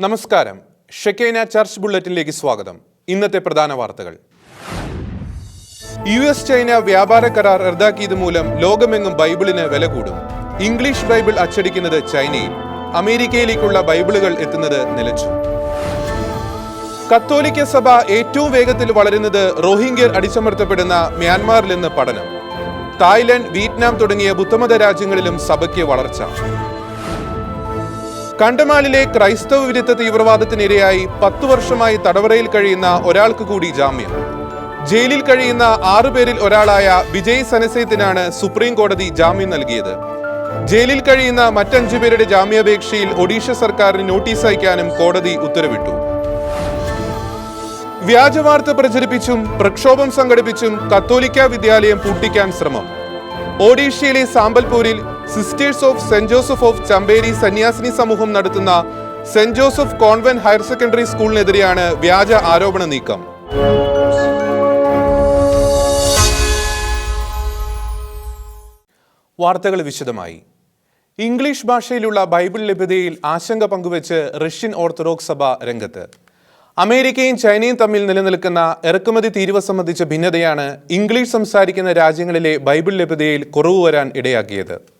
നമസ്കാരം. ഷെക്കേന ചർച്ച് ബുള്ളറ്റിനിലേക്ക് സ്വാഗതം. ഇന്നത്തെ പ്രധാന വാർത്തകൾ. യു എസ് ചൈന വ്യാപാര കരാർ റദ്ദാക്കിയത് മൂലം ലോകമെങ്ങും ബൈബിളിന് വില കൂടും. ഇംഗ്ലീഷ് ബൈബിൾ അച്ചടിക്കുന്നത് ചൈനയിൽ. അമേരിക്കയിലേക്കുള്ള ബൈബിളുകൾ എത്തുന്നത് നിലച്ചു. കത്തോലിക്ക സഭ ഏറ്റവും വേഗത്തിൽ വളരുന്നത് റോഹിംഗ്യർ അടിച്ചമർത്തപ്പെടുന്ന മ്യാൻമാറിൽ നിന്ന് പഠനം. തായ്ലൻഡ് വിയറ്റ്നാം തുടങ്ങിയ ബുദ്ധമത രാജ്യങ്ങളിലും സഭയ്ക്ക് വളർച്ച. കണ്ടമാലിലെ ക്രൈസ്തവ വിരുദ്ധ തീവ്രവാദത്തിനിരയായി പത്തു വർഷമായി തടവറയിൽ കഴിയുന്ന ഒരാൾക്ക് കൂടി ജാമ്യം. ജയിലിൽ കഴിയുന്ന ആറുപേരിൽ ഒരാളായ വിജയ് സനസേത്തിനാണ് സുപ്രീം കോടതി ജാമ്യം നൽകിയത്. ജയിലിൽ കഴിയുന്ന മറ്റഞ്ചു പേരുടെ ജാമ്യാപേക്ഷയിൽ ഒഡീഷ സർക്കാരിന് നോട്ടീസ് അയക്കാനും കോടതി ഉത്തരവിട്ടു. വ്യാജവാർത്ത പ്രചരിപ്പിച്ചും പ്രക്ഷോഭം സംഘടിപ്പിച്ചും കത്തോലിക്ക വിദ്യാലയം പൂട്ടിക്കാൻ ശ്രമം. ഒഡീഷയിലെ സാമ്പൽപൂരിൽ sisters of Saint Joseph of Chambery സന്യാസിനി സമൂഹം നടത്തുന്ന Saint Joseph convent higher secondary സ്കൂളിനെതിരെയാണ് വ്യാജ ആരോപണ നീക്കം. വാർത്തകൾ വിശദമായി. ഇംഗ്ലീഷ് ഭാഷയിലുള്ള ബൈബിൾ ലഭ്യതയിൽ ആശങ്ക പങ്കുവച്ച് റഷ്യൻ ഓർത്തഡോക്സ് സഭ രംഗത്ത്. അമേരിക്കയും ചൈനയും തമ്മിൽ നിലനിൽക്കുന്ന ഇറക്കുമതി തീരുവ സംബന്ധിച്ച ഭിന്നതയാണ് ഇംഗ്ലീഷ് സംസാരിക്കുന്ന രാജ്യങ്ങളിലെ ബൈബിൾ ലഭ്യതയിൽ കുറവ് വരാൻ ഇടയാക്കിയത്.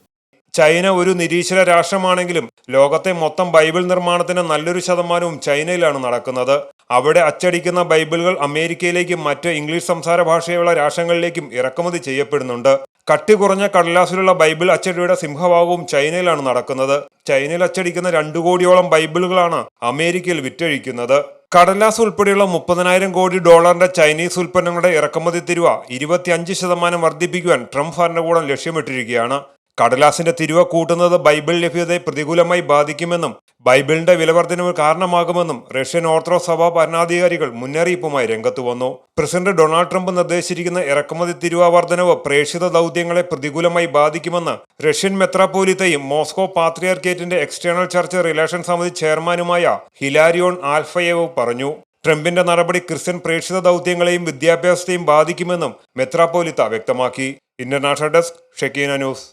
ചൈന ഒരു നിരീശ്വര രാഷ്ട്രമാണെങ്കിലും ലോകത്തെ മൊത്തം ബൈബിൾ നിർമ്മാണത്തിന് നല്ലൊരു ശതമാനവും ചൈനയിലാണ് നടക്കുന്നത്. അവിടെ അച്ചടിക്കുന്ന ബൈബിളുകൾ അമേരിക്കയിലേക്കും മറ്റ് ഇംഗ്ലീഷ് സംസാര ഭാഷയുള്ള രാഷ്ട്രങ്ങളിലേക്കും ഇറക്കുമതി ചെയ്യപ്പെടുന്നുണ്ട്. കട്ടി കുറഞ്ഞ കടലാസിലുള്ള ബൈബിൾ അച്ചടിയുടെ സിംഹഭാഗവും ചൈനയിലാണ് നടക്കുന്നത്. ചൈനയിൽ അച്ചടിക്കുന്ന രണ്ടു കോടിയോളം ബൈബിളുകളാണ് അമേരിക്കയിൽ വിറ്റഴിക്കുന്നത്. കടലാസ് ഉൾപ്പെടെയുള്ള മുപ്പതിനായിരം കോടി ഡോളറിന്റെ ചൈനീസ് ഉൽപ്പന്നങ്ങളുടെ ഇറക്കുമതി തിരുവ ഇരുപത്തിയഞ്ച് ശതമാനം വർദ്ധിപ്പിക്കുവാൻ ട്രംപ് ഭരണകൂടം ലക്ഷ്യമിട്ടിരിക്കുകയാണ്. കടലാസിന്റെ തിരുവ കൂട്ടുന്നത് ബൈബിൾ ലഭ്യതയെ പ്രതികൂലമായി ബാധിക്കുമെന്നും ബൈബിളിന്റെ വിലവർദ്ധനവ് കാരണമാകുമെന്നും റഷ്യൻ ഓർത്തഡോക്സ് സഭ ഭരണാധികാരികൾ മുന്നറിയിപ്പുമായി രംഗത്ത് വന്നു. പ്രസിഡന്റ് ഡൊണാൾഡ് ട്രംപ് നിർദ്ദേശിച്ചിരിക്കുന്ന ഇറക്കുമതി തിരുവ വർധനവ് പ്രേക്ഷിത ദൗത്യങ്ങളെ പ്രതികൂലമായി ബാധിക്കുമെന്ന് റഷ്യൻ മെത്രാപോലിത്തയും മോസ്കോ പാത്രിയാർക്കേറ്റിന്റെ എക്സ്റ്റേണൽ ചർച്ച് റിലേഷൻ സമിതി ചെയർമാനുമായ ഹിലാരിയോൺ ആൽഫയേവ് പറഞ്ഞു. ട്രംപിന്റെ നടപടി ക്രിസ്ത്യൻ പ്രേക്ഷിത ദൗത്യങ്ങളെയും വിദ്യാഭ്യാസത്തെയും ബാധിക്കുമെന്നും മെത്രാപോലിത്ത വ്യക്തമാക്കി. International desk Shekinah news.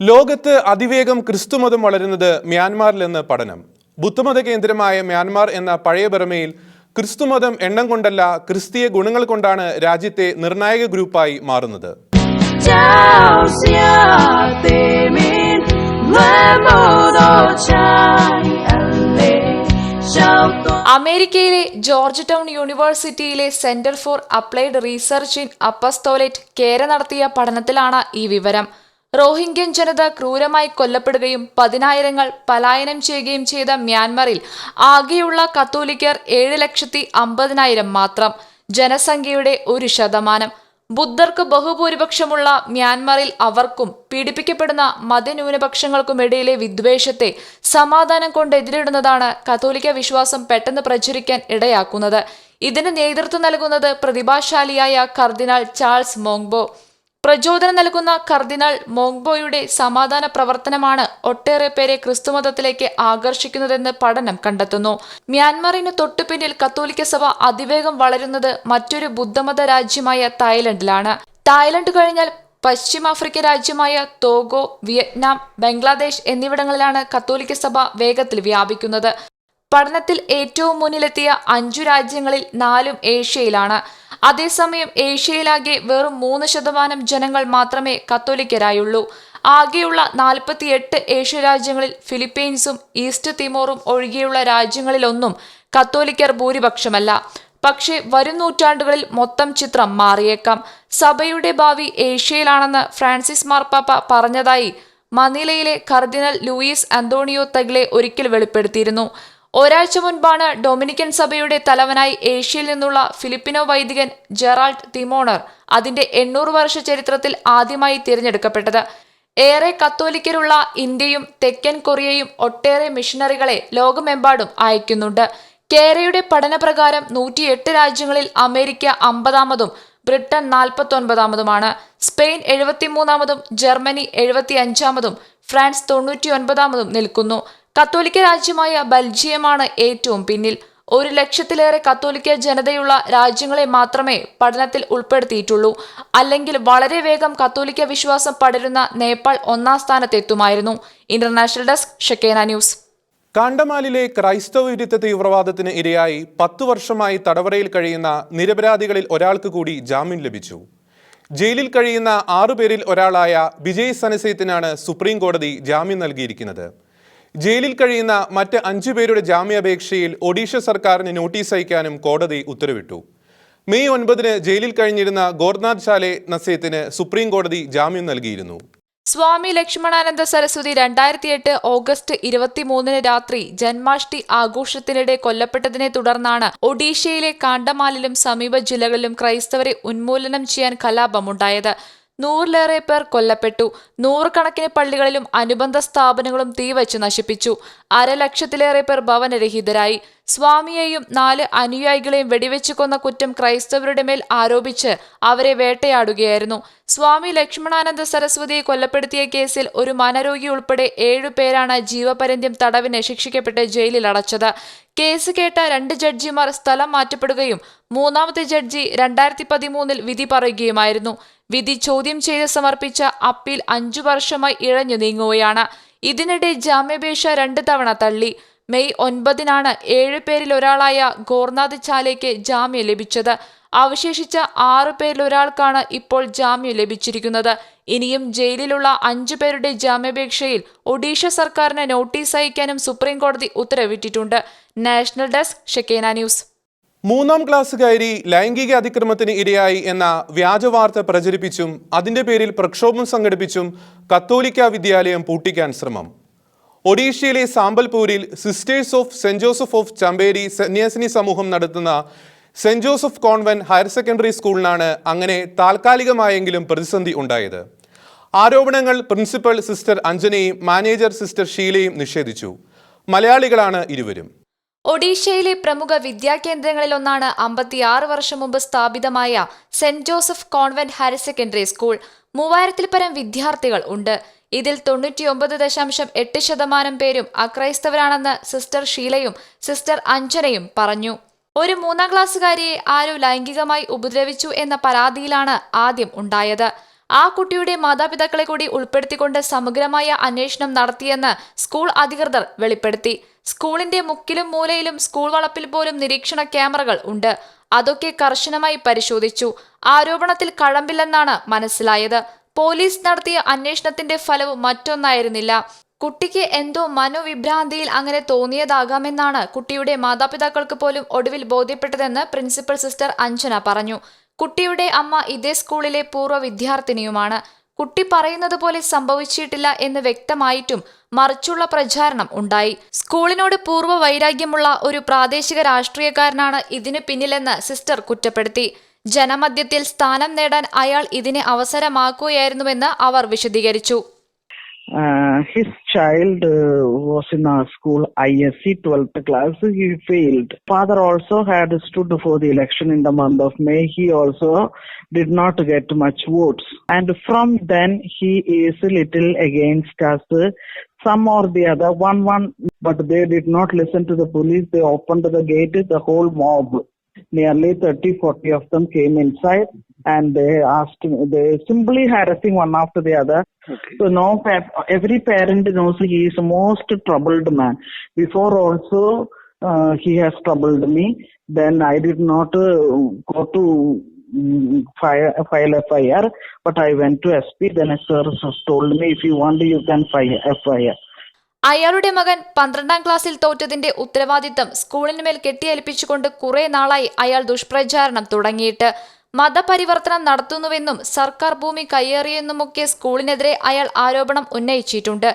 ലോകത്ത് അതിവേഗം ക്രിസ്തുമതം വളരുന്നത് മ്യാൻമാറിലെന്ന് പഠനം. ബുദ്ധമത കേന്ദ്രമായ മ്യാൻമാർ എന്ന പഴയ ബർമയിൽ ക്രിസ്തുമതം എണ്ണം കൊണ്ടല്ല ക്രിസ്തീയ ഗുണങ്ങൾ കൊണ്ടാണ് രാജ്യത്തെ നിർണായക ഗ്രൂപ്പായി മാറുന്നത്. അമേരിക്കയിലെ ജോർജ് ടൗൺ യൂണിവേഴ്സിറ്റിയിലെ Centre for applied research in apostolate CARA നടത്തിയ പഠനത്തിലാണ് ഈ വിവരം. റോഹിംഗ്യൻ ജനത ക്രൂരമായി കൊല്ലപ്പെടുകയും പതിനായിരങ്ങൾ പലായനം ചെയ്യുകയും ചെയ്ത മ്യാൻമറിൽ ആകെയുള്ള കത്തോലിക്കർ ഏഴ് ലക്ഷത്തി അമ്പതിനായിരം മാത്രം. ജനസംഖ്യയുടെ ഒരു ശതമാനം. ബുദ്ധർക്ക് ബഹുഭൂരിപക്ഷമുള്ള മ്യാൻമറിൽ അവർക്കും പീഡിപ്പിക്കപ്പെടുന്ന മതന്യൂനപക്ഷങ്ങൾക്കുമിടയിലെ വിദ്വേഷത്തെ സമാധാനം കൊണ്ട് എതിരിടുന്നതാണ് കത്തോലിക്ക വിശ്വാസം പെട്ടെന്ന് പ്രചരിക്കാൻ ഇടയാക്കുന്നത്. ഇതിന് നേതൃത്വം നൽകുന്നത് പ്രതിഭാശാലിയായ കർദിനാൾ ചാൾസ് മോങ്ബോ പ്രചോദനം നൽകുന്ന കർദിനാൾ മോങ്ബോയുടെ സമാധാന പ്രവർത്തനമാണ് ഒട്ടേറെ പേരെ ക്രിസ്തുമതത്തിലേക്ക് ആകർഷിക്കുന്നതെന്ന് പഠനം കണ്ടെത്തുന്നു. മ്യാൻമറിന് തൊട്ടുപിന്നിൽ കത്തോലിക്ക സഭ അതിവേഗം വളരുന്നത് മറ്റൊരു ബുദ്ധമത രാജ്യമായ തായ്ലൻഡിലാണ്. തായ്ലൻഡ് കഴിഞ്ഞാൽ പശ്ചിമാഫ്രിക്ക രാജ്യമായ തോഗോ വിയറ്റ്നാം ബംഗ്ലാദേശ് എന്നിവിടങ്ങളിലാണ് കത്തോലിക്ക സഭ വേഗത്തിൽ വ്യാപിക്കുന്നത്. പഠനത്തിൽ ഏറ്റവും മുന്നിലെത്തിയ അഞ്ചു രാജ്യങ്ങളിൽ നാലും ഏഷ്യയിലാണ്. അതേസമയം ഏഷ്യയിലാകെ വെറും മൂന്ന് ശതമാനം ജനങ്ങൾ മാത്രമേ കത്തോലിക്കരായുള്ളൂ. ആകെയുള്ള നാൽപ്പത്തിയെട്ട് ഏഷ്യ രാജ്യങ്ങളിൽ ഫിലിപ്പീൻസും ഈസ്റ്റ് തിമോറും ഒഴികെയുള്ള രാജ്യങ്ങളിലൊന്നും കത്തോലിക്കർ ഭൂരിപക്ഷമല്ല. പക്ഷേ വരും നൂറ്റാണ്ടുകളിൽ മൊത്തം ചിത്രം മാറിയേക്കാം. സഭയുടെ ഭാവി ഏഷ്യയിലാണെന്ന് ഫ്രാൻസിസ് മാർപ്പാപ്പ പറഞ്ഞതായി മനിലയിലെ കർദിനൽ ലൂയിസ് അന്തോണിയോ തഗ്ലെ ഒരിക്കൽ വെളിപ്പെടുത്തിയിരുന്നു. ഒരാഴ്ച മുൻപാണ് ഡൊമിനിക്കൻ സഭയുടെ തലവനായി ഏഷ്യയിൽ നിന്നുള്ള ഫിലിപ്പിനോ വൈദികൻ ജെറാൾഡ് തിമോണർ അതിന്റെ എണ്ണൂറ് വർഷ ചരിത്രത്തിൽ ആദ്യമായി തിരഞ്ഞെടുക്കപ്പെട്ടത്. ഏറെ കത്തോലിക്കരുള്ള ഇന്ത്യയും തെക്കൻ കൊറിയയും ഒട്ടേറെ മിഷണറികളെ ലോകമെമ്പാടും അയക്കുന്നുണ്ട്. കേരയുടെ പഠനപ്രകാരം നൂറ്റിയെട്ട് രാജ്യങ്ങളിൽ അമേരിക്ക അമ്പതാമതും ബ്രിട്ടൻ നാൽപ്പത്തൊൻപതാമതുമാണ് സ്പെയിൻ എഴുപത്തിമൂന്നാമതും ജർമ്മനി എഴുപത്തി അഞ്ചാമതും ഫ്രാൻസ് തൊണ്ണൂറ്റി ഒൻപതാമതും നിൽക്കുന്നു. കത്തോലിക്ക രാജ്യമായ ബെൽജിയമാണ് ഏറ്റവും പിന്നിൽ. ഒരു ലക്ഷത്തിലേറെ കത്തോലിക്ക ജനതയുള്ള രാജ്യങ്ങളെ മാത്രമേ പഠനത്തിൽ ഉൾപ്പെടുത്തിയിട്ടുള്ളൂ. അല്ലെങ്കിൽ വളരെ വേഗം കത്തോലിക്ക വിശ്വാസം പടരുന്ന നേപ്പാൾ ഒന്നാം സ്ഥാനത്തെത്തുമായിരുന്നു. International desk Shekinah news. കാണ്ടമാലിലെ ക്രൈസ്തവ വിരുദ്ധ തീവ്രവാദത്തിന് ഇരയായി പത്തു വർഷമായി തടവറയിൽ കഴിയുന്ന നിരപരാധികളിൽ ഒരാൾക്ക് കൂടി ജാമ്യം ലഭിച്ചു. ജയിലിൽ കഴിയുന്ന ആറുപേരിൽ ഒരാളായ വിജയ് സനസേത്തിനാണ് സുപ്രീം കോടതി ജാമ്യം നൽകിയിരിക്കുന്നത്. ജയിലിൽ കഴിയുന്ന മറ്റ് അഞ്ചു പേരുടെ ജാമ്യാപേക്ഷയിൽ ഒഡീഷ സർക്കാരിന് നോട്ടീസ് അയക്കാനും കോടതി ഉത്തരവിട്ടു. മെയ് ഒൻപതിന് ജയിലിൽ കഴിഞ്ഞിരുന്ന ഗോർനാഥ് ശാലെ നസീത്തിന് സുപ്രീം കോടതി ജാമ്യം നൽകിയിരുന്നു. സ്വാമി ലക്ഷ്മണാനന്ദ സരസ്വതി രണ്ടായിരത്തി എട്ട് ഓഗസ്റ്റ് ഇരുപത്തിമൂന്നിന് രാത്രി ജന്മാഷ്ടി ആഘോഷത്തിനിടെ കൊല്ലപ്പെട്ടതിനെ തുടർന്നാണ് ഒഡീഷയിലെ കാണ്ടമാലിലും സമീപ ജില്ലകളിലും ക്രൈസ്തവരെ ഉന്മൂലനം ചെയ്യാൻ കലാപമുണ്ടായത്. നൂറിലേറെ പേർ കൊല്ലപ്പെട്ടു. നൂറുകണക്കിന് പള്ളികളിലും അനുബന്ധ സ്ഥാപനങ്ങളും തീവച്ച് നശിപ്പിച്ചു. അരലക്ഷത്തിലേറെ പേർ ഭവനരഹിതരായി. സ്വാമിയെയും നാല് അനുയായികളെയും വെടിവെച്ചു കൊന്ന കുറ്റം ക്രൈസ്തവരുടെ മേൽ ആരോപിച്ച് അവരെ വേട്ടയാടുകയായിരുന്നു. സ്വാമി ലക്ഷ്മണാനന്ദ സരസ്വതിയെ കൊല്ലപ്പെടുത്തിയ കേസിൽ ഒരു മനരോഗി ഉൾപ്പെടെ ഏഴു പേരാണ് ജീവപര്യന്തം തടവിനെ ശിക്ഷിക്കപ്പെട്ട് ജയിലിൽ അടച്ചത്. കേസ് കേട്ട രണ്ട് ജഡ്ജിമാർ സ്ഥലം മാറ്റപ്പെടുകയും മൂന്നാമത്തെ ജഡ്ജി രണ്ടായിരത്തി പതിമൂന്നിൽ വിധി പറയുകയുമായിരുന്നു. വിധി ചോദ്യം ചെയ്ത് സമർപ്പിച്ച അപ്പീൽ അഞ്ചു വർഷമായി ഇഴഞ്ഞു നീങ്ങുകയാണ്. ഇതിനിടെ ജാമ്യാപേക്ഷ രണ്ട് തവണ തള്ളി. മെയ് ഒൻപതിനാണ് ഏഴ് പേരിൽ ഒരാളായ ഗോർനാഥ് ചാലയ്ക്ക് ജാമ്യം ലഭിച്ചത്. അവശേഷിച്ച ആറു പേരിൽ ഒരാൾക്കാണ് ഇപ്പോൾ ജാമ്യം ലഭിച്ചിരിക്കുന്നത്. ഇനിയും ജയിലിലുള്ള അഞ്ചു പേരുടെ ജാമ്യപേക്ഷയിൽ ഒഡീഷ സർക്കാരിന് നോട്ടീസ് അയക്കാനും സുപ്രീം കോടതി ഉത്തരവിട്ടിട്ടുണ്ട്. National desk Shekinah news. മൂന്നാം ക്ലാസ്സുകാരി ലൈംഗിക അതിക്രമത്തിന് ഇരയായി എന്ന വ്യാജവാർത്ത പ്രചരിപ്പിച്ചും അതിന്റെ പേരിൽ പ്രക്ഷോഭം സംഘടിപ്പിച്ചും കത്തോലിക്ക വിദ്യാലയം പൂട്ടിക്കാൻ ശ്രമം. ഒഡീഷയിലെ സാമ്പൽപൂരിൽ sisters of Saint Joseph of Chambery സന്യാസിനി സമൂഹം നടത്തുന്ന Saint Joseph convent higher secondary സ്കൂളിനാണ് അങ്ങനെ താൽക്കാലികമായെങ്കിലും പ്രതിസന്ധി ഉണ്ടായത്. ആരോപണങ്ങൾ പ്രിൻസിപ്പൽ സിസ്റ്റർ അഞ്ജനയും മാനേജർ സിസ്റ്റർ ഷീലയും നിഷേധിച്ചു. മലയാളികളാണ് ഇരുവരും. ഒഡീഷയിലെ പ്രമുഖ വിദ്യാകേന്ദ്രങ്ങളിലൊന്നാണ് അമ്പത്തിയാറ് വർഷം മുമ്പ് സ്ഥാപിതമായ Saint Joseph convent higher secondary school. മൂവായിരത്തിൽ പരം വിദ്യാർത്ഥികൾ ഉണ്ട്. ഇതിൽ തൊണ്ണൂറ്റിയൊമ്പത് ദശാംശം എട്ട് ശതമാനം പേരും അക്രൈസ്തവരാണെന്ന് സിസ്റ്റർ ഷീലയും സിസ്റ്റർ അഞ്ജനയും പറഞ്ഞു. ഒരു മൂന്നാം ക്ലാസ്സുകാരിയെ ആരോ ലൈംഗികമായി ഉപദ്രവിച്ചു എന്ന പരാതിയിലാണ് ആദ്യം ഉണ്ടായത്. ആ കുട്ടിയുടെ മാതാപിതാക്കളെ കൂടി ഉൾപ്പെടുത്തിക്കൊണ്ട് സമഗ്രമായ അന്വേഷണം നടത്തിയെന്ന് സ്കൂൾ അധികൃതർ വെളിപ്പെടുത്തി. സ്കൂളിന്റെ മുക്കിലും മൂലയിലും സ്കൂൾ വളപ്പിൽ പോലും നിരീക്ഷണ ക്യാമറകൾ ഉണ്ട്. അതൊക്കെ കർശനമായി പരിശോധിച്ചു. ആരോപണത്തിൽ കഴമ്പില്ലെന്നാണ് മനസ്സിലായത്. പോലീസ് നടത്തിയ അന്വേഷണത്തിന്റെ ഫലവും മറ്റൊന്നായിരുന്നില്ല. കുട്ടിക്ക് എന്തോ മനോവിഭ്രാന്തിയിൽ അങ്ങനെ തോന്നിയതാകാമെന്നാണ് കുട്ടിയുടെ മാതാപിതാക്കൾക്ക് പോലും ഒടുവിൽ ബോധ്യപ്പെട്ടതെന്ന് പ്രിൻസിപ്പൽ സിസ്റ്റർ അഞ്ജന പറഞ്ഞു. കുട്ടിയുടെ അമ്മ ഇതേ സ്കൂളിലെ പൂർവ വിദ്യാർത്ഥിനിയുമാണ്. കുട്ടി പറയുന്നത് പോലെ സംഭവിച്ചിട്ടില്ല എന്ന് വ്യക്തമായിട്ടും മറിച്ചുള്ള പ്രചാരണം ഉണ്ടായി. സ്കൂളിനോട് പൂർവ വൈരാഗ്യമുള്ള ഒരു പ്രാദേശിക രാഷ്ട്രീയക്കാരനാണ് ഇതിനു പിന്നിലെന്ന് സിസ്റ്റർ കുറ്റപ്പെടുത്തി. ജനമധ്യത്തിൽ സ്ഥാനം നേടാൻ അയാൾ ഇതിനെ അവസരമാക്കുകയായിരുന്നുവെന്ന് അവർ വിശദീകരിച്ചു. His child was in school I S class he failed father also had stood for the election in the month of May he also did not get much votes and from then he is little against us Some or the other, one, one, but they did not listen to the police. They opened the gate, the whole mob. Nearly 30, 40 of them came inside and they asked, they simply harassing one after the other. So now every parent knows he is most troubled man. Before also uh, he has troubled me. Then I did not uh, go to file, file FIR, but I went to SP. Then a sir told me if you want you can file FIR. അയാളുടെ മകൻ പന്ത്രണ്ടാം ക്ലാസ്സിൽ തോറ്റതിന്റെ ഉത്തരവാദിത്തം സ്കൂളിനുമേൽ കെട്ടിയേൽപ്പിച്ചുകൊണ്ട് കുറെ നാളായി അയാൾ ദുഷ്പ്രചാരണം തുടങ്ങിയിട്ട് മതപരിവർത്തനം നടത്തുന്നുവെന്നും സർക്കാർ ഭൂമി കയ്യേറിയെന്നുമൊക്കെ സ്കൂളിനെതിരെ അയാൾ ആരോപണം ഉന്നയിച്ചിട്ടുണ്ട്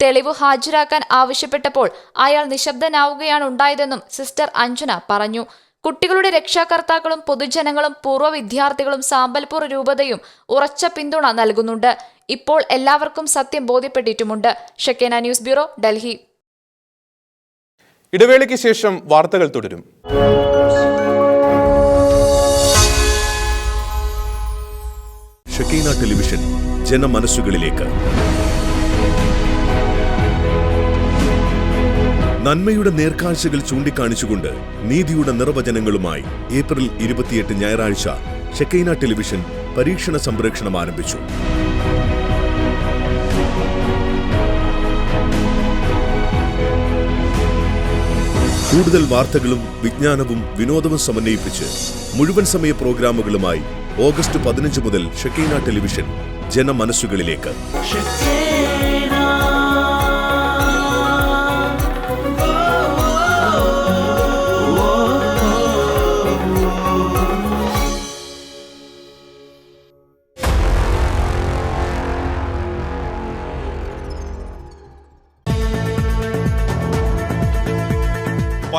തെളിവ് ഹാജരാക്കാൻ ആവശ്യപ്പെട്ടപ്പോൾ അയാൾ നിശബ്ദനാവുകയാണ് ഉണ്ടായതെന്നും സിസ്റ്റർ അഞ്ജന പറഞ്ഞു കുട്ടികളുടെ രക്ഷാകർത്താക്കളും പൊതുജനങ്ങളും പൂർവ വിദ്യാർത്ഥികളും സാമ്പൽപൂർ രൂപതയും ഉറച്ച പിന്തുണ നൽകുന്നുണ്ട്. ഇപ്പോൾ എല്ലാവർക്കും സത്യം ബോധ്യപ്പെട്ടിട്ടുമുണ്ട്. Shekinah news bureau Delhi. ഇടവേളയ്ക്ക് ശേഷം വാർത്തകൾ തുടരും. ഷക്കീന ടെലിവിഷൻ ജനമനസ്സുകളിലേക്ക്. നന്മയുടെ നേർക്കാഴ്ചകൾ ചൂണ്ടിക്കാണിച്ചുകൊണ്ട് നീതിയുടെ നിർവചനങ്ങളുമായി ഏപ്രിൽ ഇരുപത്തിയെട്ട് ഞായറാഴ്ച ഷെക്കൈന ടെലിവിഷൻ പരീക്ഷണ സംപ്രേക്ഷണം ആരംഭിച്ചു. കൂടുതൽ വാർത്തകളും വിജ്ഞാനവും വിനോദവും സമന്വയിപ്പിച്ച് മുഴുവൻ സമയ പ്രോഗ്രാമുകളുമായി ഓഗസ്റ്റ് പതിനഞ്ച് മുതൽ ഷെക്കൈന ടെലിവിഷൻ ജനമനസ്സുകളിലേക്ക്.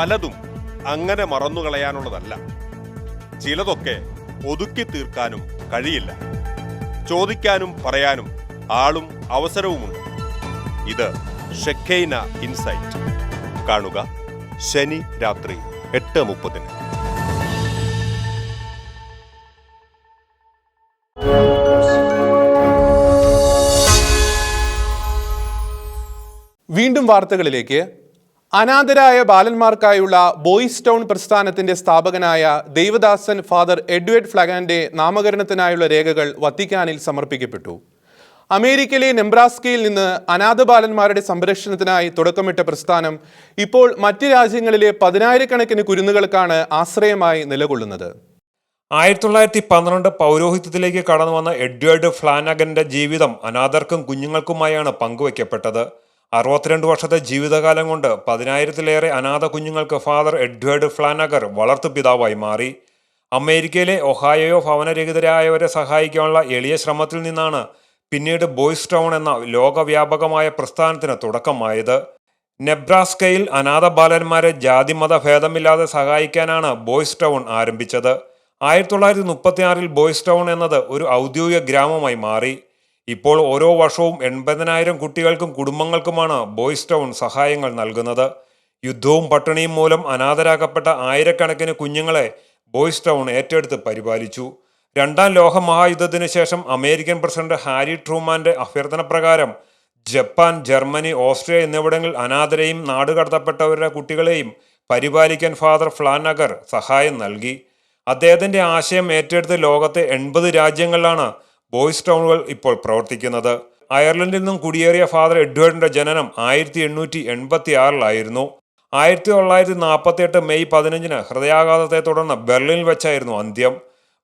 പലതും അങ്ങനെ മറന്നുകളയാനുള്ളതല്ല. ചിലതൊക്കെ ഒതുക്കി തീർക്കാനും കഴിയില്ല. ചോദിക്കാനും പറയാനും ആളും അവസരവുമുണ്ട്. ഇത് ഷെഖൈന ഇൻസൈറ്റ്. കാണുക ശനി രാത്രി എട്ട് മുപ്പതിന്. വീണ്ടും വാർത്തകളിലേക്ക് അനാഥരായ ബാലന്മാർക്കായുള്ള ബോയ്സ് ടൗൺ പ്രസ്ഥാനത്തിന്റെ സ്ഥാപകനായ ദേവദാസൻ ഫാദർ എഡ്വേർഡ് ഫ്ലഗാന്റെ നാമകരണത്തിനായുള്ള രേഖകൾ വത്തിക്കാനിൽ സമർപ്പിക്കപ്പെട്ടു. അമേരിക്കയിലെ നെംബ്രാസ്കയിൽ നിന്ന് അനാഥ ബാലന്മാരുടെ സംരക്ഷണത്തിനായി തുടക്കമിട്ട പ്രസ്ഥാനം ഇപ്പോൾ മറ്റ് രാജ്യങ്ങളിലെ പതിനായിരക്കണക്കിന് കുരുന്നുകൾക്കാണ് ആശ്രയമായി നിലകൊള്ളുന്നത്. ആയിരത്തി തൊള്ളായിരത്തി പന്ത്രണ്ട് പൗരോഹിത്യത്തിലേക്ക് കടന്നു വന്ന എഡ്വേർഡ് ഫ്ലാനഗന്റെ ജീവിതം അനാഥർക്കും കുഞ്ഞുങ്ങൾക്കുമായാണ് പങ്കുവയ്ക്കപ്പെട്ടത്. അറുപത്തിരണ്ട് വർഷത്തെ ജീവിതകാലം കൊണ്ട് പതിനായിരത്തിലേറെ അനാഥ കുഞ്ഞുങ്ങൾക്ക് ഫാദർ എഡ്വേർഡ് ഫ്ലാനഗർ വളർത്തുപിതാവായി മാറി. അമേരിക്കയിലെ ഒഹായോ ഭവനരഹിതരായവരെ സഹായിക്കാനുള്ള എളിയ ശ്രമത്തിൽ നിന്നാണ് പിന്നീട് ബോയ്സ് ടൗൺ എന്ന ലോകവ്യാപകമായ പ്രസ്ഥാനത്തിന് തുടക്കമായത്. നെബ്രാസ്കയിൽ അനാഥ ബാലന്മാരെ ജാതിമത ഭേദമില്ലാതെ സഹായിക്കാനാണ് ബോയ്സ് ടൗൺ ആരംഭിച്ചത്. ആയിരത്തി തൊള്ളായിരത്തി മുപ്പത്തിയാറിൽ ബോയ്സ് ടൗൺ എന്നത് ഒരു ഔദ്യോഗിക ഗ്രാമമായി മാറി. ഇപ്പോൾ ഓരോ വർഷവും എൺപതിനായിരം കുട്ടികൾക്കും കുടുംബങ്ങൾക്കുമാണ് ബോയ്സ് ടൗൺ സഹായങ്ങൾ നൽകുന്നത്. യുദ്ധവും പട്ടിണിയും മൂലം അനാഥരാക്കപ്പെട്ട ആയിരക്കണക്കിന് കുഞ്ഞുങ്ങളെ ബോയ്സ് ടൗൺ ഏറ്റെടുത്ത് പരിപാലിച്ചു. രണ്ടാം ലോക മഹായുദ്ധത്തിന് ശേഷം അമേരിക്കൻ പ്രസിഡന്റ് ഹാരി ട്രൂമാന്റെ അഭ്യർത്ഥന പ്രകാരം ജപ്പാൻ ജർമ്മനി ഓസ്ട്രിയ എന്നിവിടങ്ങളിൽ അനാഥരെയും നാടുകടത്തപ്പെട്ടവരുടെ കുട്ടികളെയും പരിപാലിക്കാൻ ഫാദർ ഫ്ലാനഗർ സഹായം നൽകി. അദ്ദേഹത്തിന്റെ ആശയം ഏറ്റെടുത്ത് ലോകത്തെ എൺപത് രാജ്യങ്ങളിലാണ് ബോയ്സ് ടൗണുകൾ ഇപ്പോൾ പ്രവർത്തിക്കുന്നത്. അയർലൻഡിൽ നിന്നും കുടിയേറിയ ഫാദർ എഡ്വേർഡിന്റെ ജനനം ആയിരത്തി എണ്ണൂറ്റി എൺപത്തി ആറിലായിരുന്നു ആയിരത്തി തൊള്ളായിരത്തി നാൽപ്പത്തി എട്ട് മെയ് പതിനഞ്ചിന് ഹൃദയാഘാതത്തെ തുടർന്ന് ബെർലിനിൽ വെച്ചായിരുന്നു അന്ത്യം.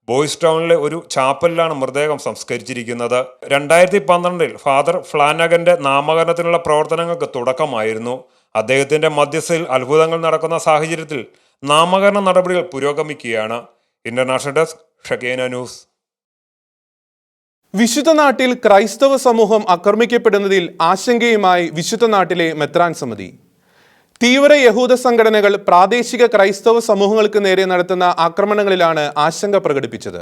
ബോയ്സ് ടൗണിലെ ഒരു ചാപ്പലിലാണ് മൃതദേഹം സംസ്കരിച്ചിരിക്കുന്നത്. രണ്ടായിരത്തി പന്ത്രണ്ടിൽ ഫാദർ ഫ്ലാനഗന്റെ നാമകരണത്തിനുള്ള പ്രവർത്തനങ്ങൾക്ക് തുടക്കമായിരുന്നു. അദ്ദേഹത്തിന്റെ മധ്യസ്ഥയിൽ അത്ഭുതങ്ങൾ നടക്കുന്ന സാഹചര്യത്തിൽ നാമകരണ നടപടികൾ പുരോഗമിക്കുകയാണ്. International desk Shekinah news. വിശുദ്ധ നാട്ടിൽ ക്രൈസ്തവ സമൂഹം ആക്രമിക്കപ്പെടുന്നതിൽ ആശങ്കയുമായി വിശുദ്ധ നാട്ടിലെ മെത്രാൻ സമിതി. തീവ്ര യഹൂദ സംഘടനകൾ പ്രാദേശിക ക്രൈസ്തവ സമൂഹങ്ങൾക്ക് നേരെ നടത്തുന്ന ആക്രമണങ്ങളിലാണ് ആശങ്ക പ്രകടിപ്പിച്ചത്.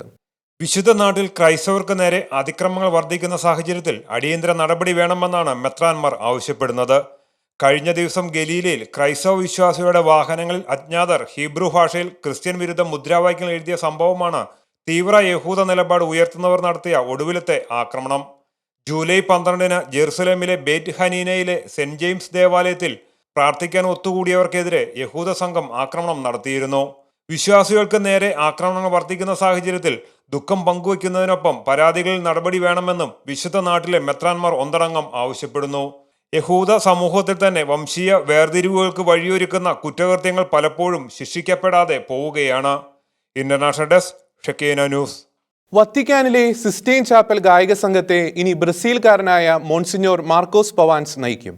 വിശുദ്ധ നാട്ടിൽ ക്രൈസ്തവർക്ക് നേരെ അതിക്രമങ്ങൾ വർദ്ധിക്കുന്ന സാഹചര്യത്തിൽ അടിയന്തര നടപടി വേണമെന്നാണ് മെത്രാൻമാർ ആവശ്യപ്പെടുന്നത്. കഴിഞ്ഞ ദിവസം ഗലീലയിൽ ക്രൈസ്തവ വിശ്വാസികളുടെ വാഹനങ്ങളിൽ അജ്ഞാതർ ഹീബ്രു ഭാഷയിൽ ക്രിസ്ത്യൻ വിരുദ്ധ മുദ്രാവാക്യങ്ങൾ എഴുതിയ സംഭവമാണ് തീവ്ര യഹൂദ നിലപാട് ഉയർത്തുന്നവർ നടത്തിയ ഒടുവിലത്തെ ആക്രമണം. ജൂലൈ പന്ത്രണ്ടിന് ജെറുസലേമിലെ ബേറ്റ് ഹനീനയിലെ സെന്റ് ജെയിംസ് ദേവാലയത്തിൽ പ്രാർത്ഥിക്കാൻ ഒത്തുകൂടിയവർക്കെതിരെ യഹൂദ സംഘം ആക്രമണം നടത്തിയിരുന്നു. വിശ്വാസികൾക്ക് നേരെ ആക്രമണങ്ങൾ വർദ്ധിക്കുന്ന സാഹചര്യത്തിൽ ദുഃഖം പങ്കുവയ്ക്കുന്നതിനൊപ്പം പരാതികളിൽ നടപടി വേണമെന്നും വിശുദ്ധ നാട്ടിലെ മെത്രാൻമാർ ഒന്നടങ്കം ആവശ്യപ്പെടുന്നു. യഹൂദ സമൂഹത്തിൽ തന്നെ വംശീയ വേർതിരിവുകൾക്ക് വഴിയൊരുക്കുന്ന കുറ്റകൃത്യങ്ങൾ പലപ്പോഴും ശിക്ഷിക്കപ്പെടാതെ പോവുകയാണ്. ഇന്റർനാഷണൽ ഡെസ്ക് ഷെക്കേന വത്തിക്കാനിലെ സിസ്റ്റൈൻ ചാപ്പൽ ഗായക സംഘത്തെ ഇനി ബ്രസീൽകാരനായ മോൺസിഞ്ഞോർ മാർക്കോസ് പവാൻസ് നയിക്കും.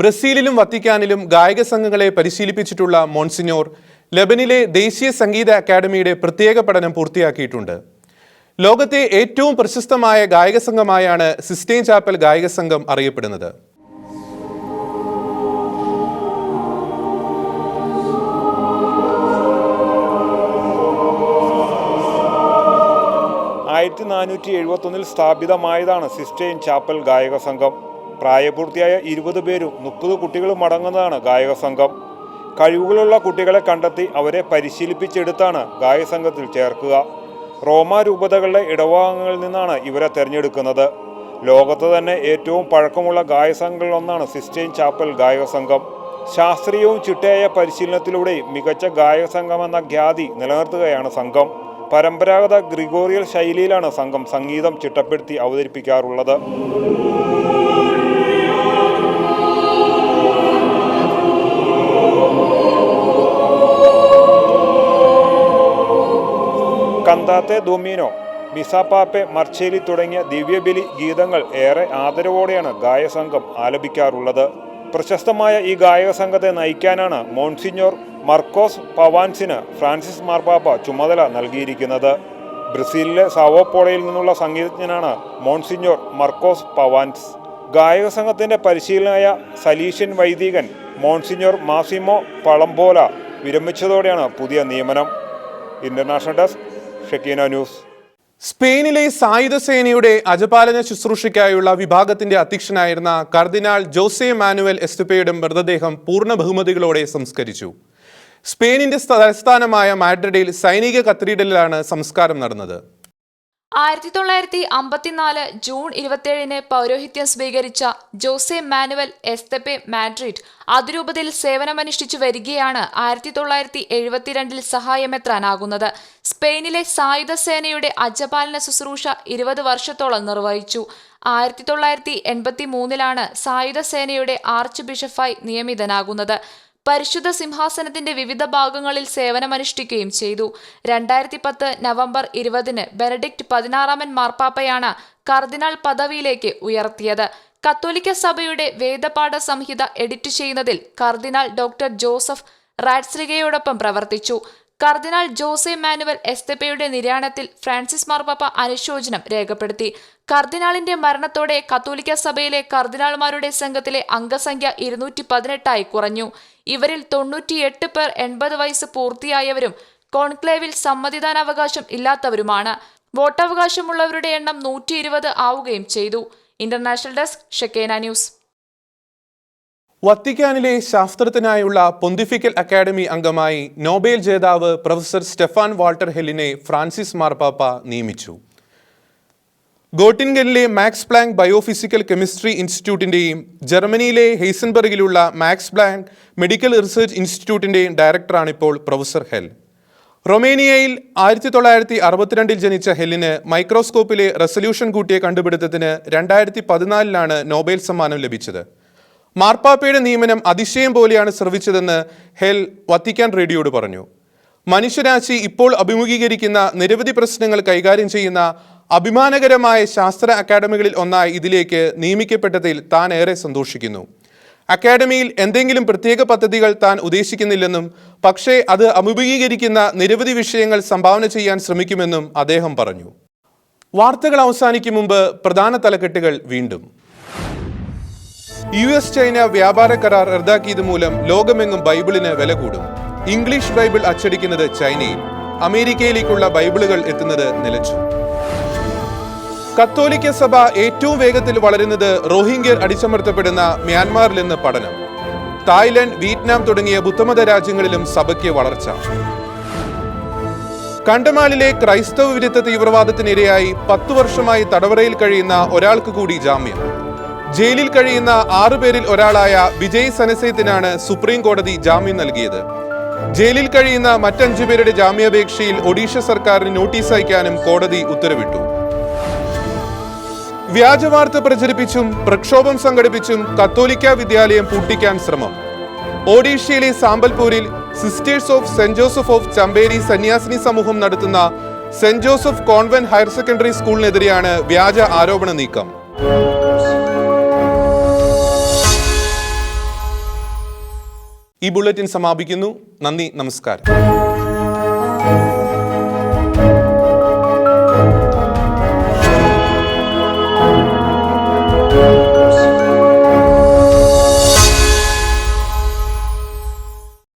ബ്രസീലിലും വത്തിക്കാനിലും ഗായക സംഘങ്ങളെ പരിശീലിപ്പിച്ചിട്ടുള്ള മോൺസിഞ്ഞോർ ലബനിലെ ദേശീയ സംഗീത അക്കാദമിയുടെ പ്രത്യേക പഠനം പൂർത്തിയാക്കിയിട്ടുണ്ട്. ലോകത്തെ ഏറ്റവും പ്രശസ്തമായ ഗായക സംഘമായാണ് സിസ്റ്റൈൻ ചാപ്പൽ ഗായക സംഘം അറിയപ്പെടുന്നത്. ആയിരത്തി നാനൂറ്റി എഴുപത്തൊന്നിൽ സ്ഥാപിതമായതാണ് സിസ്റ്റൈൻ ചാപ്പൽ ഗായക സംഘം. പ്രായപൂർത്തിയായ ഇരുപത് പേരും മുപ്പത് കുട്ടികളും അടങ്ങുന്നതാണ് ഗായക സംഘം. കഴിവുകളുള്ള കുട്ടികളെ കണ്ടെത്തി അവരെ പരിശീലിപ്പിച്ചെടുത്താണ് ഗായക സംഘത്തിൽ ചേർക്കുക. റോമ രൂപതകളുടെ ഇടവാംഗങ്ങളിൽ നിന്നാണ് ഇവരെ തിരഞ്ഞെടുക്കുന്നത്. ലോകത്ത് തന്നെ ഏറ്റവും പഴക്കമുള്ള ഗായക സംഘങ്ങളിലൊന്നാണ് സിസ്റ്റൈൻ ചാപ്പൽ ഗായക സംഘം. ശാസ്ത്രീയവും ചിട്ടയായ പരിശീലനത്തിലൂടെ മികച്ച ഗായക സംഘം എന്ന ഖ്യാതി നിലനിർത്തുകയാണ് സംഘം. പരമ്പരാഗത ഗ്രിഗോറിയൽ ശൈലിയിലാണ് സംഘം സംഗീതം ചിട്ടപ്പെടുത്തി അവതരിപ്പിക്കാറുള്ളത്. കന്താത്തെ ദോമീനോ മിസാപ്പാപ്പെ മർച്ചേലി തുടങ്ങിയ ദിവ്യബലി ഗീതങ്ങൾ ഏറെ ആദരവോടെയാണ് ഗായസംഘം ആലപിക്കാറുള്ളത്. പ്രശസ്തമായ ഈ ഗായക സംഘത്തെ നയിക്കാനാണ് മോൺസിഞ്ഞോർ മർക്കോസ് പവാൻസിന് ഫ്രാൻസിസ് മാർപ്പാപ്പ ചുമതല നൽകിയിരിക്കുന്നത്. ബ്രസീലിലെ സാവോപോളയിൽ നിന്നുള്ള സംഗീതജ്ഞനാണ് മോൺസിഞ്ഞോർ മർക്കോസ് പവാൻസ്. ഗായക സംഘത്തിന്റെ പരിശീലനായ സലീഷ്യൻ വൈദികൻ മോൺസിഞ്ഞോർ മാസിമോ പളംബോല വിരമിച്ചതോടെയാണ് പുതിയ നിയമനം. International desk Shekinah news. സ്പെയിനിലെ സായുധ സേനയുടെ അജപാലന ശുശ്രൂഷയ്ക്കായുള്ള വിഭാഗത്തിന്റെ അധ്യക്ഷനായിരുന്ന കർദിനാൾ ജോസെ മാനുവൽ എസ്തുപ്പയുടെ മൃതദേഹം പൂർണ ബഹുമതികളോടെ സംസ്കരിച്ചു. സ്പെയിനിന്റെ തലസ്ഥാനമായ മാഡ്രിഡിൽ സൈനിക കത്തീഡ്രലിലാണ് സംസ്കാരം നടന്നത്. ആയിരത്തി തൊള്ളായിരത്തി അമ്പത്തിനാല് ജൂൺ ഇരുപത്തിയേഴിന് പൗരോഹിത്യം സ്വീകരിച്ച ജോസെ മാനുവൽ എസ്തപെ മാഡ്രിഡ് അതിരൂപതയിൽ സേവനമനുഷ്ഠിച്ചു വരികയാണ് ആയിരത്തി തൊള്ളായിരത്തി എഴുപത്തിരണ്ടിൽ സഹായമെത്രാനാകുന്നത് സ്പെയിനിലെ സായുധ സേനയുടെ അജപാലന ശുശ്രൂഷ ഇരുപത് വർഷത്തോളം നിർവഹിച്ചു. ആയിരത്തി തൊള്ളായിരത്തി എൺപത്തി മൂന്നിലാണ് സായുധ സേനയുടെ ആർച്ച് ബിഷപ്പായി നിയമിതനാകുന്നത്. പരിശുദ്ധ സിംഹാസനത്തിന്റെ വിവിധ ഭാഗങ്ങളിൽ സേവനമനുഷ്ഠിക്കുകയും ചെയ്തു. രണ്ടായിരത്തി പത്ത് നവംബർ ഇരുപതിന് ബെനഡിക്ട് പതിനാറാമൻ മാർപ്പാപ്പയാണ് കർദിനാൾ പദവിയിലേക്ക് ഉയർത്തിയത്. കത്തോലിക്ക സഭയുടെ വേദപാഠ സംഹിത എഡിറ്റ് ചെയ്യുന്നതിൽ കർദിനാൾ ഡോക്ടർ ജോസഫ് റാറ്റ്സ്ലിഗയോടൊപ്പം പ്രവർത്തിച്ചു. കർദിനാൾ ജോസെ മാനുവൽ എസ്തപ്പയുടെ നിര്യാണത്തിൽ ഫ്രാൻസിസ് മാർപ്പാപ്പ അനുശോചനം രേഖപ്പെടുത്തി. കർദിനാളിന്റെ മരണത്തോടെ കത്തോലിക്ക സഭയിലെ കർദിനാൾമാരുടെ സംഘത്തിലെ അംഗസംഖ്യ ഇരുന്നൂറ്റി പതിനെട്ടായി കുറഞ്ഞു. ഇവരിൽ തൊണ്ണൂറ്റിയെട്ട് പേർ എൺപത് വയസ്സ് പൂർത്തിയായവരും കോൺക്ലേവിൽ സമ്മതിദാനാവകാശം ഇല്ലാത്തവരുമാണ്. വോട്ടവകാശമുള്ളവരുടെ എണ്ണം നൂറ്റി ഇരുപത് ആവുകയും ചെയ്തു. International desk Shekinah news. വത്തിക്കാനിലെ ശാസ്ത്രത്തിനായുള്ള പൊന്തിഫിക്കൽ അക്കാദമി അംഗമായി നോബേൽ ജേതാവ് പ്രൊഫസർ സ്റ്റെഫാൻ വാൾട്ടർ ഹെല്ലിനെ ഫ്രാൻസിസ് മാർപ്പാപ്പ നിയമിച്ചു. ഗോട്ടിൻഗനിലെ മാക്സ് പ്ലാങ്ക് ബയോഫിസിക്കൽ കെമിസ്ട്രി ഇൻസ്റ്റിറ്റ്യൂട്ടിന്റെയും ജർമ്മനിയിലെ ഹെയ്സൻബർഗിലുള്ള മാക്സ് പ്ലാങ്ക് മെഡിക്കൽ റിസർച്ച് ഇൻസ്റ്റിറ്റ്യൂട്ടിന്റെയും ഡയറക്ടറാണ് ഇപ്പോൾ പ്രൊഫസർ ഹെൽ. റൊമേനിയയിൽ ആയിരത്തി തൊള്ളായിരത്തി അറുപത്തിരണ്ടിൽ ജനിച്ച ഹെല്ലിന് മൈക്രോസ്കോപ്പിലെ റെസൊല്യൂഷൻ കൂട്ടിയ കണ്ടുപിടുത്തത്തിന് രണ്ടായിരത്തി പതിനാലിലാണ് നോബേൽ സമ്മാനം ലഭിച്ചത്. മാർപ്പാപ്പയുടെ നിയമനം അതിശയം പോലെയാണ് ശ്രവിച്ചതെന്ന് ഹെൽ വത്തിക്കാൻ റേഡിയോട് പറഞ്ഞു. മനുഷ്യരാശി ഇപ്പോൾ അഭിമുഖീകരിക്കുന്ന നിരവധി പ്രശ്നങ്ങൾ കൈകാര്യം ചെയ്യുന്ന അഭിമാനകരമായ ശാസ്ത്ര അക്കാദമികളിൽ ഒന്നായി ഇതിലേക്ക് നിയമിക്കപ്പെട്ടതിൽ താൻ ഏറെ സന്തോഷിക്കുന്നു. അക്കാദമിയിൽ എന്തെങ്കിലും പ്രത്യേക പദ്ധതികൾ താൻ ഉദ്ദേശിക്കുന്നില്ലെന്നും പക്ഷേ അത് അഭിമുഖീകരിക്കുന്ന നിരവധി വിഷയങ്ങൾ സംഭാവന ചെയ്യാൻ ശ്രമിക്കുമെന്നും അദ്ദേഹം പറഞ്ഞു. വാർത്തകൾ അവസാനിക്കും മുമ്പ് പ്രധാന തലക്കെട്ടുകൾ വീണ്ടും. യു എസ് ചൈന വ്യാപാര കരാർ റദ്ദാക്കിയത് മൂലം ലോകമെങ്ങും ബൈബിളിന് വില കൂടും. ഇംഗ്ലീഷ് ബൈബിൾ അച്ചടിക്കുന്നത് ചൈനയിൽ. അമേരിക്കയിലേക്കുള്ള ബൈബിളുകൾ എത്തുന്നത് നിലച്ചു. കത്തോലിക്ക സഭ ഏറ്റവും വേഗത്തിൽ വളരുന്നത് റോഹിംഗ്യർ അടിച്ചമർത്തപ്പെടുന്ന മ്യാൻമാറിൽ നിന്ന് പഠനം. തായ്ലൻഡ് വിയറ്റ്നാം തുടങ്ങിയ ബുദ്ധമത രാജ്യങ്ങളിലും സഭയ്ക്ക് വളർച്ച. കണ്ടമാലിലെ ക്രൈസ്തവ വിരുദ്ധ തീവ്രവാദത്തിനിരയായി പത്തു വർഷമായി തടവറയിൽ കഴിയുന്ന ഒരാൾക്ക് കൂടി ജാമ്യം. ജയിലിൽ കഴിയുന്ന ആറുപേരിൽ ഒരാളായ വിജയ് സനസേത്തിനാണ് സുപ്രീം കോടതി ജാമ്യം നൽകിയത്. ജയിലിൽ കഴിയുന്ന മറ്റഞ്ചു പേരുടെ ജാമ്യാപേക്ഷയിൽ ഒഡീഷ സർക്കാരിന് നോട്ടീസ് അയക്കാനും കോടതി ഉത്തരവിട്ടു. വ്യാജവാർത്ത പ്രചരിപ്പിച്ചും പ്രക്ഷോഭം സംഘടിപ്പിച്ചും കത്തോലിക്ക വിദ്യാലയം പൂട്ടിക്കാൻ ശ്രമം. ഒഡീഷയിലെ സാമ്പൽപൂരിൽ sisters of saint Joseph of Chambery സന്യാസിനി സമൂഹം നടത്തുന്ന saint Joseph convent higher secondary സ്കൂളിനെതിരെയാണ് വ്യാജ ആരോപണ നീക്കം. ഈ ബുള്ളറ്റിൻ സമാപിക്കുന്നു. നന്ദി നമസ്കാരം.